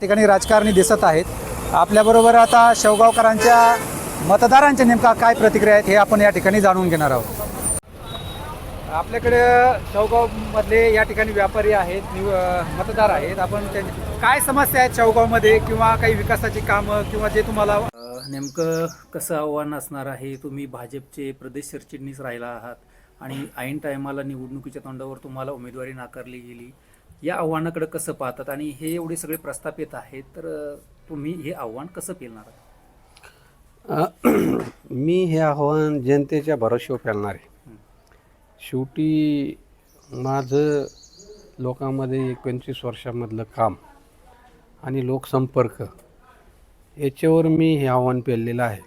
ठिकाणी राजकारणी दिसत आहेत. आपल्याबरोबर आता शेवगावकरांच्या मतदारांच्या नेमका काय प्रतिक्रिया आहेत हे आपण या ठिकाणी जाणून घेणार आहोत. आपल्याकडे शेवगावमधले या ठिकाणी व्यापारी आहेत निव मतदार आहेत. आपण त्यांच्या काय समस्या आहेत शेवगावमध्ये किंवा काही विकासाची कामं किंवा जे तुम्हाला नेमकं कसं आव्हान असणार आहे? तुम्ही भाजपचे प्रदेश सरचिटणीस राहिला आहात आणि ऐन टायमाला निवडणुकीच्या तोंडावर तुम्हाला उमेदवारी नाकारली गेली. या आव्हानाकडे कसं पाहतात? आणि हे एवढे सगळे प्रस्थापित आहेत तर तुम्ही हे आव्हान कसं पेलणार आहात? अ, मी हे आव्हान जनतेच्या भरोश्यावर फैलणार आहे. शेवटी माझं लोकांमध्ये एक पंचवीस वर्षामधलं काम आणि लोकसंपर्क याच्यावर मी हे आव्हान पेललेलं आहे.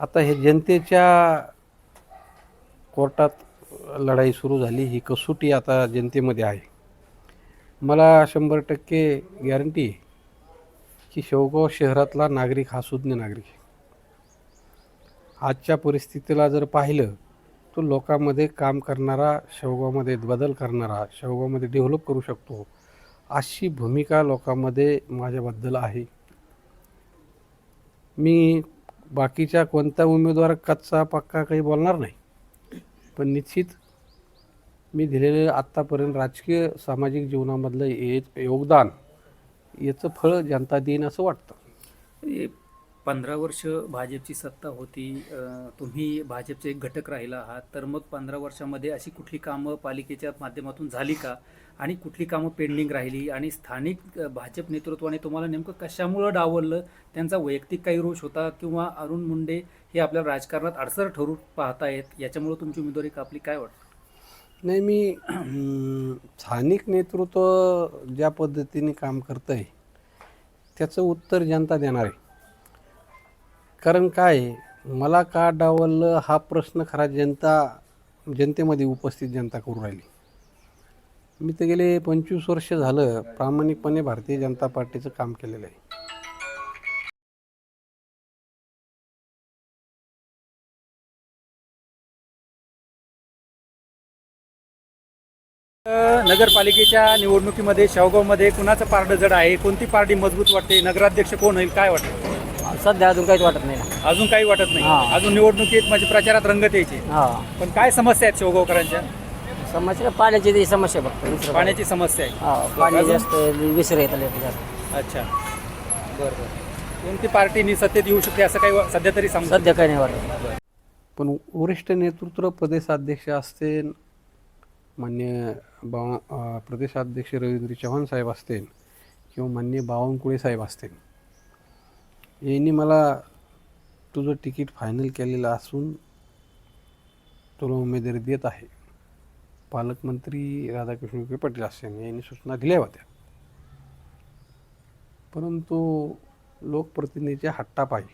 आता हे जनतेच्या कोर्टात लढाई सुरू झाली ही कसोटी आता जनतेमध्ये आहे. मला शंभर टक्के गॅरंटी आहे की शेवगाव शहरातला नागरिक हा सुज्ञ नागरिक आहे. आजच्या परिस्थितीला जर पाहिलं तो लोकांमध्ये काम करणारा शेवगावमध्ये बदल करणारा शेवगावमध्ये डेव्हलप करू शकतो अशी भूमिका लोकांमध्ये माझ्याबद्दल आहे. मी बाकीच्या कोणता उमेदवार कच्चा पक्का काही बोलणार नाही. पण निश्चित मी दिलेलं आत्तापर्यंत राजकीय सामाजिक जीवनामधलं ये योगदान याचं फळ जनता देईन असं वाटतं. पंधरा वर्ष भाजपची सत्ता होती तुम्ही भाजपचे एक घटक राहिला आहात तर मग पंधरा वर्षामध्ये अशी कुठली कामं पालिकेच्या माध्यमातून झाली का? आणि कुठली कामं पेंडिंग राहिली? आणि स्थानिक भाजप नेतृत्वाने तुम्हाला नेमकं कशामुळं डावललं? त्यांचा वैयक्तिक काही रोष होता किंवा अरुण मुंडे हे आपल्या राजकारणात अडसर ठरू पाहतायत याच्यामुळं तुमची उमेदवारी कापली? काय वाटतं? नाही मी स्थानिक नेतृत्व ज्या पद्धतीने काम करतं आहे त्याचं उत्तर जनता देणार आहे. कारण काय आहे, मला का डावललं हा प्रश्न खरा जनता जनतेमध्ये उपस्थित जनता करू राहिली. मी तर गेले पंचवीस वर्ष झालं प्रामाणिकपणे भारतीय जनता पार्टीचं काम केलेलं आहे. नगरपालिकेच्या निवडणुकीमध्ये शेवगावमध्ये कुणाचं पारडं जड आहे? कोणती पार्टी मजबूत वाटते? नगराध्यक्ष कोण होईल? काय वाटतं? सध्या अजून काहीच वाटत नाही ना. अजून काही वाटत नाही. हा. अजून निवडणुकीत म्हणजे प्रचारात रंगत यायची. हा. पण काय समस्या आहेत शेवगावकरांच्या समस्या पाण्याची ती समस्या फक्त दुसरं काय. पाण्याची समस्या आहे. हा पाणी अजून? जास्त विसर येत आले जास्त. अच्छा. बरं बरं. कोणती पार्टी सत्तेत येऊ शकते असं काही वा- सध्या तरी सांगू सध्या काही नाही वाटत. पण वरिष्ठ नेतृत्व प्रदेशाध्यक्ष असतील मान्य बा प्रदेशाध्यक्ष रवींद्र चव्हाण साहेब असतील किंवा मान्य बावनकुळे साहेब असतील. यांनी मला तुझं तिकीट फायनल केलेलं असून तुला उमेदवारी देत आहे. पालकमंत्री राधाकृष्ण विखे पाटील असतील यांनी सूचना दिल्या होत्या. परंतु लोकप्रतिनिधीच्या हट्टापायी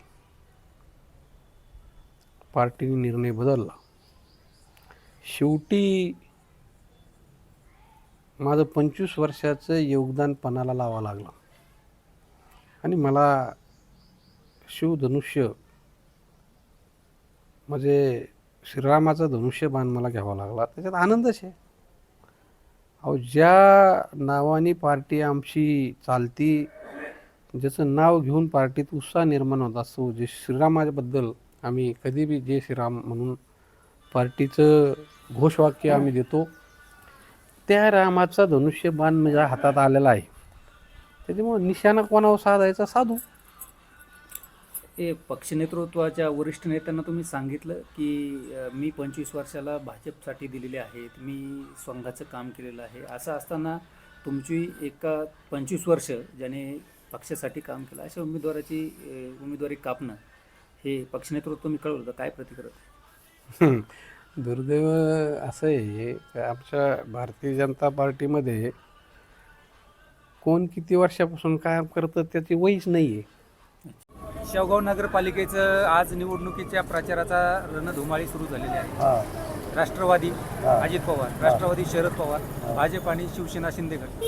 पार्टीने निर्णय बदलला. शेवटी माझं पंचवीस वर्षाचं योगदान पणाला लावा लागलं. आणि मला शिवधनुष्य म्हणजे श्रीरामाचा धनुष्यबाण मला घ्यावा लागला. त्याच्यात आनंदच आहे. अहो ज्या नावाने पार्टी आमची चालती ज्याचं नाव घेऊन पार्टीत उत्साह निर्माण होत असतो जे श्रीरामाबद्दल आम्ही कधी बी जय श्रीराम म्हणून पार्टीचं घोषवाक्य आम्ही देतो त्या रामाचा धनुष्यबाण माझ्या हातात आलेला आहे. त्याच्यामुळं निशाणा कोणावर साधायचा? साधू. हे पक्ष नेतृत्वाच्या वरिष्ठ नेत्यांना तुम्ही सांगितलं की मी पंचवीस वर्षाला भाजपसाठी दिलेले आहेत. मी संघाचं काम केलेलं आहे. असं असताना तुमची एका पंचवीस वर्ष ज्याने पक्षासाठी काम केलं अशा उमेदवाराची उमेदवारी कापणं हे पक्ष नेतृत्व तुम्ही कळवलं. काय प्रतिक्रिया? दुर्दैव असं आहे की आमच्या भारतीय जनता पार्टीमध्ये कोण किती वर्षापासून काम करतं त्याची वहीच नाही आहे. शेवगाव नगरपालिकेचं आज निवडणुकीच्या प्रचाराचा रणधुमाळी सुरू झालेली आहे. राष्ट्रवादी अजित पवार राष्ट्रवादी शरद पवार भाजप आणि शिवसेना शिंदेगड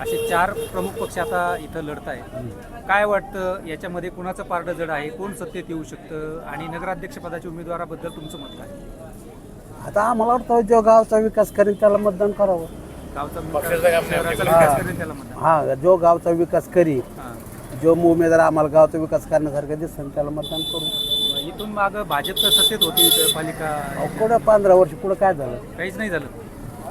असे चार प्रमुख पक्ष आता इथं लढत आहेत काय वाटतं याच्यामध्ये कुणाचं पारडं जड आहे कोण सत्तेत येऊ शकतं? आणि नगराध्यक्षपदाच्या उमेदवाराबद्दल तुमचं मत काय? आता आम्हाला वाटतं जो गावचा विकास करेल त्याला मतदान करावं. गावचा विकास- शहराचा विकास करेल त्याला म्हणतात हा जो गावचा विकास करी हां. जो उमेदवार आम्हाला गावचा विकास करण्यासारखं दिसेल त्याला मतदान करू. इथून माग भाजपचं सत्तेत होती इथं पालिका. अहो, कुठं पंधरा वर्ष पुढं काय झालं? काहीच नाही झालं.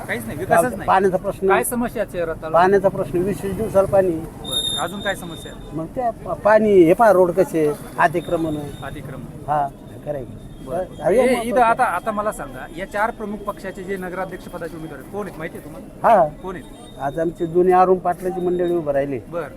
काहीच नाही विकासच नाही. पाण्याचा प्रश्न काय समस्या शहरात तालुक्यात? पाण्याचा प्रश्न वीस वीस दिवसाला पाणी. बरं. अजून काय समस्या? आहे? मग त्या प- पाणी हे पहा रोड कसे अतिक्रमण. अतिक्रमण. हा करायचं हे इथं आता आता मला सांगा या चार प्रमुख पक्षाचे जे नगराध्यक्ष पदाचे उमेदवार आहेत कोण आहेत? माहिती आहे तुम्हाला? हा कोण आहेत? आज आमचे जुने अरुण पाटलाची मंडळी उभं राहिली. बर.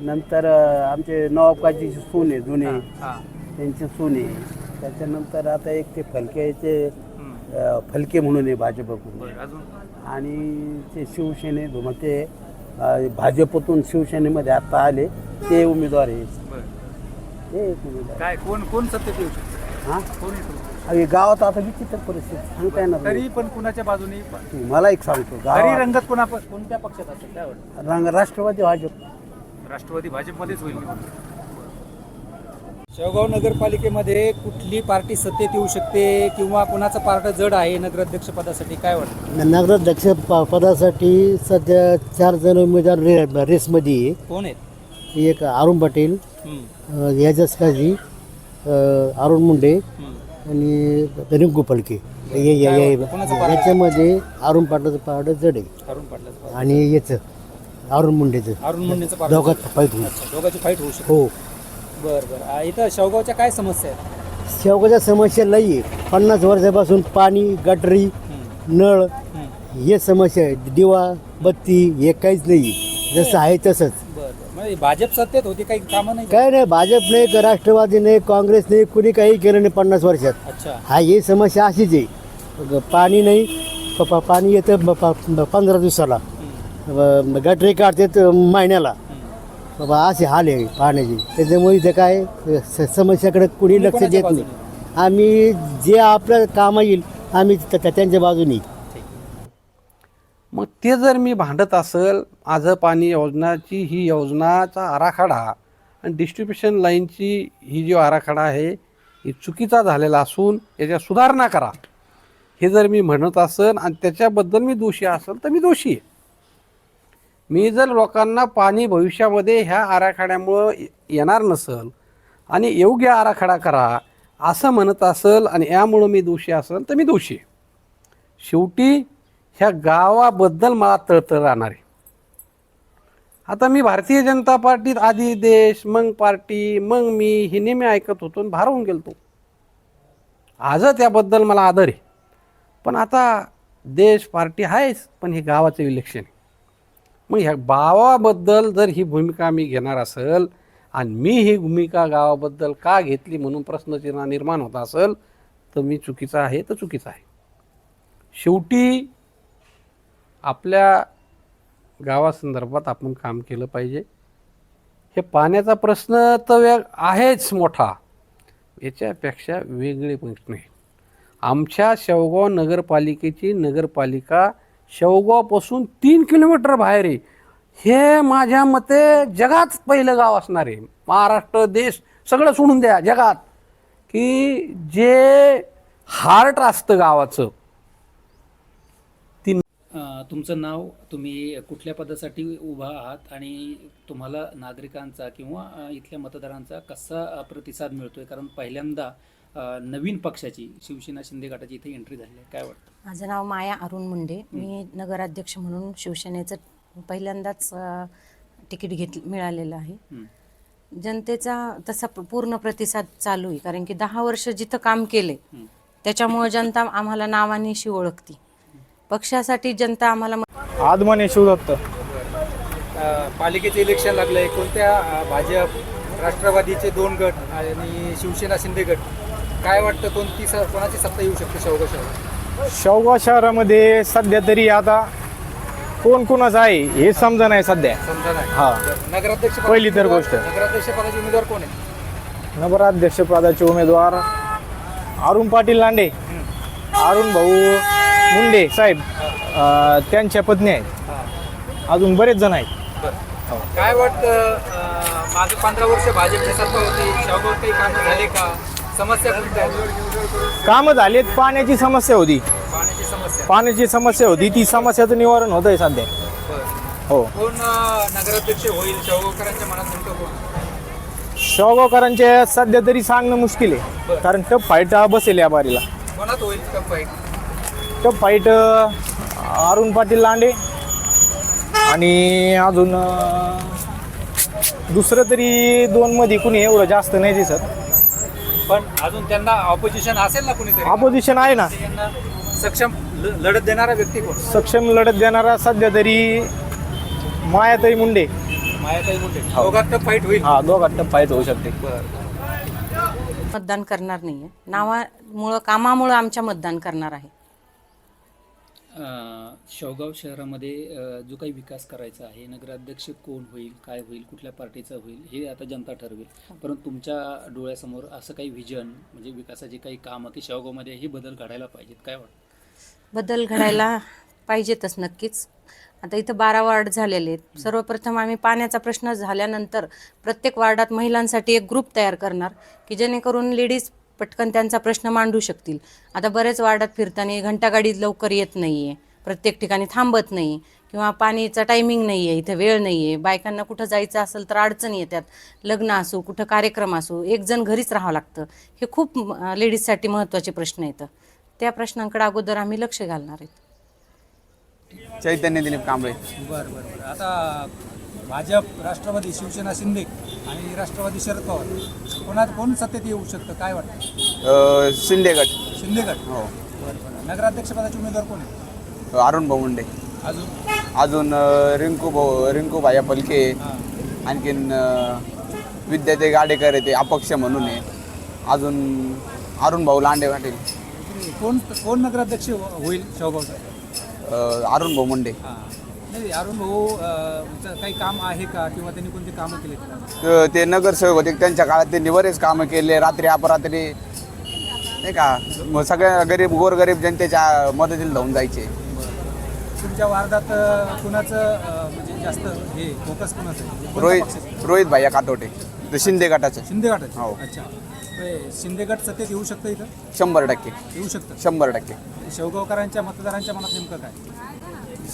नंतर अं, आमचे नवाबकाची सून आहे जुने. हा त्यांची सून. आहे त्याच्यानंतर आता एक ते फलक्याचे हम्म. अं, फलके म्हणून आहे भाजपकडून. बर अजून? आणि ते शिवसेने ते अं, भाजपतून शिवसेनेमध्ये आता आले ते उमेदवार आहे बर. ते एक उमेदवार काय कोण कोण सत्तेत येऊ शकतं? हां? कोण येतो? आणि गावात आता विचित्र परिस्थिती सांगता येणार नाही. तरी पण कुणाच्या बाजूने? मला एक सांगतो तरी गावात रंगत कोणा कोणत्या पक्षात असेल? काय वाटतं? रंग राष्ट्रवादी भाजप. राष्ट्रवादी भाजपमध्येच होईल. शेवगाव नगरपालिकेमध्ये कुठली पार्टी सत्तेत येऊ शकते किंवा कुणाचं पार्ट जड आहे नगराध्यक्ष पदासाठी? काय वाटतं? नगराध्यक्ष प- पदासाठी सध्या चार जण उमेदवार रे रेसमध्ये आहे. कोण आहेत? एक अरुण पाटील हम्म, याजस काझी अरुण मुंडे हम्म. आणि हे- हे- कोणाचं पारडं? याच्यामध्ये अरुण पाटलाचं पारडं जड आहे. अरुण पाटलाचं आणि याचं अरुण मुंडेचं. अरुण मुंडेचं दोघात फाईट होईल. अच्छा दोघांची फाईट होऊ शकते. हो. बरं बरं. आ, इथं शेवगावच्या काय समस्या आहेत? शेवगाच्या समस्या लई आहे. पन्नास वर्षापासून पाणी गटरी हम्म, नळ हम्म. हे समस्या आहे दिवा बत्ती हे काहीच नाही जसं आहे तसंच. भाजप सत्तेत होती काही कामं नाही काय नाही भाजप नाही का राष्ट्रवादी नाही काँग्रेस नाही कुणी काही केलं नाही पन्नास वर्षात. अच्छा. हा ही समस्या अशीच आहे. ग- पाणी नाही प- प- पाणी येतं ब- प- पंधरा दिवसाला. ब- गटरी काढतात महिन्याला. बाबा असे हाल आहे पाण्याची. त्याच्यामुळे इथं काय स- समस्याकडे कुणी लक्ष कोणाच्या देत नाही आम्ही जे आपलं काम येईल आम्ही त्या- त्या- त्यांच्या बाजूनी. मग ते जर मी भांडत असेल माझं पाणी योजनाची ही योजनाचा आराखडा आणि डिस्ट्रीब्युशन लाईनची ही जी आराखडा आहे ही चुकीचा झालेला असून याच्या सुधारणा करा. हे जर मी म्हणत असेल आणि त्याच्याबद्दल मी दोषी असेल तर मी दोषी आहे. मी जर लोकांना पाणी भविष्यामध्ये ह्या आराखड्यामुळं येणार नसेल आणि योग्य आराखडा करा असं म्हणत असेल आणि यामुळं मी दोषी असेल तर मी दोषी आहे. शेवटी ह्या गावाबद्दल मला तळतळ राहणार आहे. आता मी भारतीय जनता पार्टीत आधी देश मग पार्टी मग मी हे नेहमी ऐकत होतो आणि भारावून गेलतो. आजच त्याबद्दल मला आदर आहे. पण आता देश पार्टी आहेच पण हे गावाचं इलेक्शन आहे. मग ह्या गावाबद्दल जर ही भूमिका मी घेणार असेल आणि मी ही भूमिका गावाबद्दल का घेतली म्हणून प्रश्नचिन्ह निर्माण होत असेल तर मी चुकीचा आहे तर चुकीचा आहे. शेवटी आपल्या गावासंदर्भात आपण काम केलं पाहिजे. हे पाण्याचा प्रश्न तर वेग आहेच मोठा. याच्यापेक्षा वेगळे प्रश्न आहे आमच्या शेवगाव नगरपालिकेची नगरपालिका शेवगावपासून तीन किलोमीटर बाहेर आहे. हे माझ्या मते जगात पहिलं गाव असणार आहे. महाराष्ट्र देश सगळं सोडून द्या जगात. की जे हार्ट असतं गावाचं तुमचं नाव तुम्ही कुठल्या पदासाठी उभा आहात आणि तुम्हाला नागरिकांचा किंवा इथल्या मतदारांचा कसा प्रतिसाद मिळतोय? कारण पहिल्यांदा नवीन पक्षाची शिवसेना शिंदे गटाची इथे एंट्री झाली आहे. काय वाटतं? माझं नाव माया अरुण मुंडे. मी नगराध्यक्ष म्हणून शिवसेनेचं पहिल्यांदाच तिकीट घेत मिळालेलं आहे. जनतेचा तसा पूर्ण प्रतिसाद चालू आहे. कारण की दहा वर्ष जिथं काम केले. त्याच्यामुळं जनता आम्हाला नावानिशी ओळखती. पक्षासाठी जनता आम्हाला आदमाने शिवदत्त पालिकेचे इलेक्शन लागलंय कोणत्या भाजप राष्ट्रवादीचे दोन गट आणि शिवसेना शिंदे गट काय वाटतं कोणती स कोणाची सत्ता येऊ शकते शेवगाव शहरात? शेवगाव शहरामध्ये सध्या तरी आता कोण कोणाचं आहे हे समजा नाही सध्या. समजा नाही. हा. नगराध्यक्ष पहिली तर गोष्ट. नगराध्यक्ष पदाचे उमेदवार कोण आहे? नगराध्यक्ष पदाचे उमेदवार अरुण पाटील लांडे. अरुण भाऊ मुंडे साहेब अं, त्यांच्या पत्नी आहेत. अजून बरेच जण आहेत. काय वाटतं अ, मागे पंधरा वर्ष भाजपची सत्ता होती शेवगाव काही कामं झाले का? समस्या कोणत्या आहेत? कामं झालेत पाण्याची समस्या होती. पाण्याची समस्या. पाण्याची समस्या होती ती समस्याचं निवारण होत आहे सध्या हो. कोण अं, नगराध्यक्ष होईल शेवगावकरांच्या मनात नेमकं कोण? शेवगावकरांचे सध्या तरी सांगणं मुश्किल आहे. कारण टप फाईट बसेल या बारीला. कोणात होईल टप फाईट? टप फाईट अरुण पाटील लांडे आणि अजून दुसरं तरी दोन मध्ये कुणी एवढं जास्त नाही दिसत. पण अजून त्यांना ऑपोजिशन असेल ना कुणीतरी? ऑपोजिशन आहे ना. सक्षम ल- लढत देणारा व्यक्ती कोण? सक्षम लढत देणारा सध्या तरी मायाताई मुंडे. मायाताई मुंडे. दोघात टप फाईट होईल. हा दोघात टप फाईट होऊ शकते. मतदान करणार नाही आहे नावामुळं कामामुळं आमच्या मतदान करणार आहे. शेवगाव शहरामध्ये जो काही विकास करायचा आहे नगराध्यक्ष कोण होईल काय होईल कुठल्या पार्टीचा होईल हे आता जनता ठरवेल. परंतु तुमच्या डोळ्यासमोर असं काही व्हिजन म्हणजे विकासाची काही कामं की शेवगावमध्ये ही बदल घडायला पाहिजेत काय वाटतं? बदल घडायला पाहिजेतच नक्कीच. आता इथं बारा वार्ड झालेले आहेत. सर्वप्रथम आम्ही पाण्याचा प्रश्न झाल्यानंतर प्रत्येक वार्डात महिलांसाठी एक ग्रुप तयार करणार की जेणेकरून लेडीज पटकन त्यांचा प्रश्न मांडू शकतील. आता बरेच वार्डात फिरताना घंटागाडी लवकर येत नाही आहे प्रत्येक ठिकाणी थांबत नाही. किंवा पाणीचा टायमिंग नाही आहे इथं वेळ नाही आहे बायकांना कुठं जायचं असेल तर अडचणी येतात. लग्न असो कुठं कार्यक्रम असो एक जण घरीच राहावं लागतं. हे खूप लेडीजसाठी महत्त्वाचे प्रश्न येतं त्या प्रश्नांकडे अगोदर आम्ही लक्ष घालणार आहेत. चैतन्य दिलीप कांबळे. बरं बरं बरं. आता भाजप राष्ट्रवादी शिवसेना शिंदे आणि राष्ट्रवादी शरद पवार. कोणात कोण सत्तेत येऊ शकतं? काय वाटतं? अ, शिंदे गट. शिंदे गट? हो. बरं बरं. नगराध्यक्षपदाचे उमेदवार कोण आहे अरुण भाऊ मुंडे अजून? अजून अ, रिंकू भाऊ रिंकू भाया पलके. हां. आणखीन अ, विद्याते गाडेकर आहे ते अपक्ष म्हणून आहे. अजून अरुण भाऊ लांडे वाटेल कोण कोण नगराध्यक्ष हो- होईल अ, अरुण भाऊ मुंडे हां. नाही अरुण भाऊ काही काम आहे का? किंवा त्यांनी कोणते कामं केले त- ते नगरसेवक होते त्यांच्या काळात त्यांनी बरेच कामं केले रात्री अपरात्री. नाही का? मग सगळ्या गरीब गोरगरीब जनतेच्या मदतीला धावून जायचे. तुमच्या वार्डात अं, कुणाचं अं, म्हणजे जास्त हे फोकस कुणाचं आहे? कोणत्या रोहित पक्षाचं? रोहित भाया काटोटे. ते शिंदे गटाचे. शिंदे गटाचे? हो. अच्छा. ते शिंदे गट सत्तेत येऊ शकतं इथं? शंभर टक्के. येऊ शकतं. शंभर टक्के. शेवगावकरांच्या मतदारांच्या मनात नेमकं काय?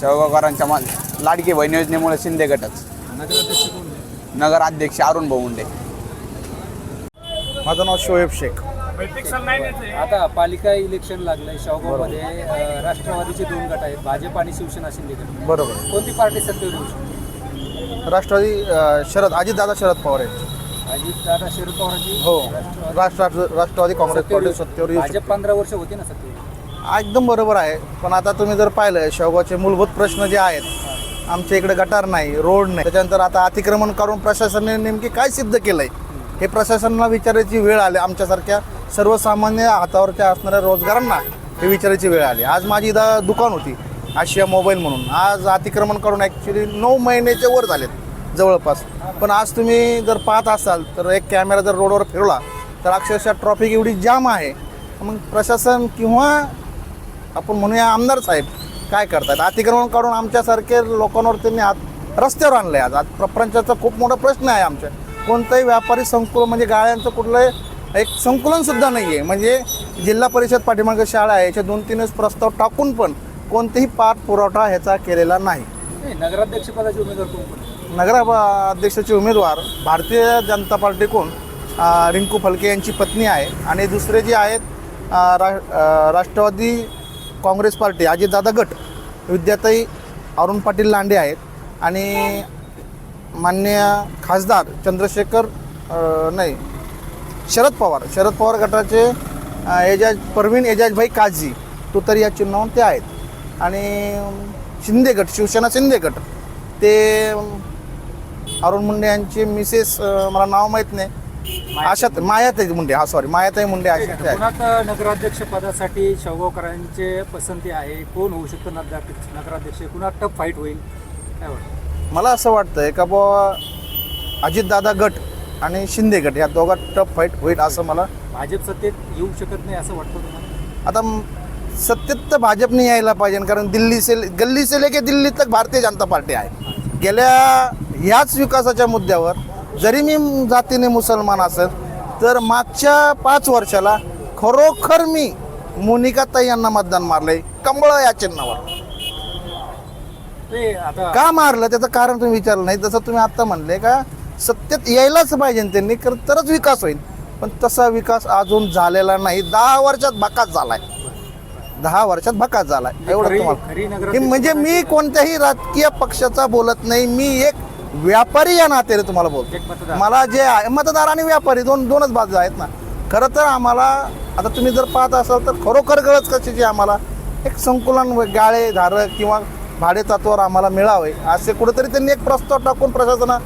शेवगावकरांच्या मा लाडकी बहीण योजनेमुळे शिंदे गटच. नगराध्यक्ष अरुण भाऊ मुंडे माझं नाव शोएब शेख. आता पालिका इलेक्शन लागलंय शेवगावमध्ये अं, राष्ट्रवादीचे दोन गट आहेत भाजप आणि शिवसेना शिंदे गट. बरोबर. कोणती पार्टी सत्तेवर येऊ शकते? राष्ट्रवादी शरद अजितदादा शरद पवार आहेत. अजित दादा शरद पवारांची? हो. राष्ट्रवादी राष्ट्र राष्ट्रवादी काँग्रेस पार्टी सत्तेवर येऊ भाजप पंधरा वर्ष होते ना सत्तेवर. एकदम बरोबर आहे. पण आता तुम्ही जर पाहिलं शेवगावचे मूलभूत प्रश्न जे आहेत आमच्या इकडे गटार नाही रोड नाही. त्याच्यानंतर आता अतिक्रमण करून प्रशासनाने नेमकी काय सिद्ध केलंय? हे प्रशासनाला विचारायची वेळ आली. आमच्यासारख्या सर्वसामान्य हातावरच्या असणाऱ्या रोजगारांना हे विचारायची वेळ आली. आज माझी इथं दुकान होती आशिया मोबाईल म्हणून. आज अतिक्रमण करून ॲक्च्युली नऊ महिन्याचे वर झालेत जवळपास. पण आज तुम्ही जर पाहत असाल तर एक कॅमेरा जर रोडवर फिरवला तर अक्षरशः ट्रॉफिक एवढी जाम आहे. मग प्रशासन किंवा आपण म्हणूया आमदार साहेब काय करतात? अतिक्रमण करून आमच्यासारखे लोकांवर त्यांनी हात रस्त्यावर आणलं आहे आज. आज प्रपंचाचा खूप मोठा प्रश्न आहे आमच्या. कोणताही व्यापारी संकुल म्हणजे गाळ्यांचं कुठलं एक संकुलनसुद्धा नाही आहे म्हणजे जिल्हा परिषद पाठीमागे शाळा आहे याचे दोन तीनच प्रस्ताव टाकून पण कोणतेही पाठपुरवठा ह्याचा केलेला नाही. नाही नगराध्यक्ष पदाचे उमेदवार कोण कोण आहेत? नगरा अध्यक्षाचे उमेदवार भारतीय जनता पार्टीकडून रिंकू फलके यांची पत्नी आहे. आणि दुसरे जे आहेत रा राष्ट्रवादी काँग्रेस पार्टी अजितदादा गट विद्याताई अरुण पाटील लांडे आहेत. आणि मान्य खासदार चंद्रशेखर नाही शरद पवार. शरद पवार गटाचे एजाज परवीन एजाजभाई काझी तुतर या चिन्हावरून ते आहेत. आणि शिंदे गट शिवसेना शिंदे गट. ते अरुण मुंडे यांचे मिसेस मला नाव माहीत नाही. आशात मायाताई मुंडे. हा सॉरी मायाताई मुंडे आशा ते आहेत. कुणात नगराध्यक्ष पदासाठी शेवगावकरांचे पसंती आहे. कोण होऊ शकतं नगराध्यक्ष नगराध्यक्ष? कुणात टफ फाईट होईल? काय वाटतं? मला असं वाटतंय का बुवा अजितदादा गट आणि शिंदे गट या दोघात टफ फाईट होईल असं मला भाजप सत्तेत येऊ शकत नाही असं वाटतं तुम्हाला? आता म- सत्तेत तर भाजपने यायला पाहिजे कारण दिल्ली से गल्ली से लेके दिल्ली तक भारतीय जनता पार्टी आहे. गेल्या ह्याच विकासाच्या मुद्द्यावर जरी मी जातीने मुसलमान असेल तर मागच्या पाच वर्षाला खरोखर मी मोनिका ताई यांना मतदान मारलंय कंबळ या चिन्हावर. का मारलं? त्याचं कारण तुम्ही विचारलं नाही. जसं तुम्ही आता म्हणले का सत्तेत यायलाच पाहिजे त्यांनी कर तरच विकास होईल. पण तसा विकास अजून झालेला नाही. दहा वर्षात भकास झालाय. दहा वर्षात भकास झालाय. एवढं म्हणजे मी कोणत्याही राजकीय पक्षाचा बोलत नाही. मी एक व्यापारी या नात्याने तुम्हाला बोलतो. मला जे आहे मतदार आणि व्यापारी दोन दोनच बाजू आहेत ना. खरं तर आम्हाला आता तुम्ही जर पाहत असाल तर खरोखर गरज कशाची आम्हाला एक संकुलन गाळे धारक किंवा भाडे तत्वावर आम्हाला मिळावे असे कुठेतरी त्यांनी एक प्रस्ताव टाकून प्रशासना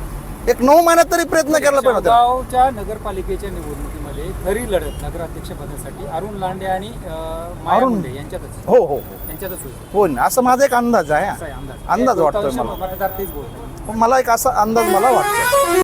एक नऊ महिन्यात तरी प्रयत्न केला पाहिजे. गावच्या नगरपालिकेच्या निवडणुकीमध्ये खरी लढत नगराध्यक्ष पदासाठी अरुण लांडे आणि अरुण- यांच्यातच हो हो हो. यांच्यातच हो असं माझा एक अंदाज आहे. अंदाज. बहुतांश मला. मला एक असा अंदाज मला वाटतो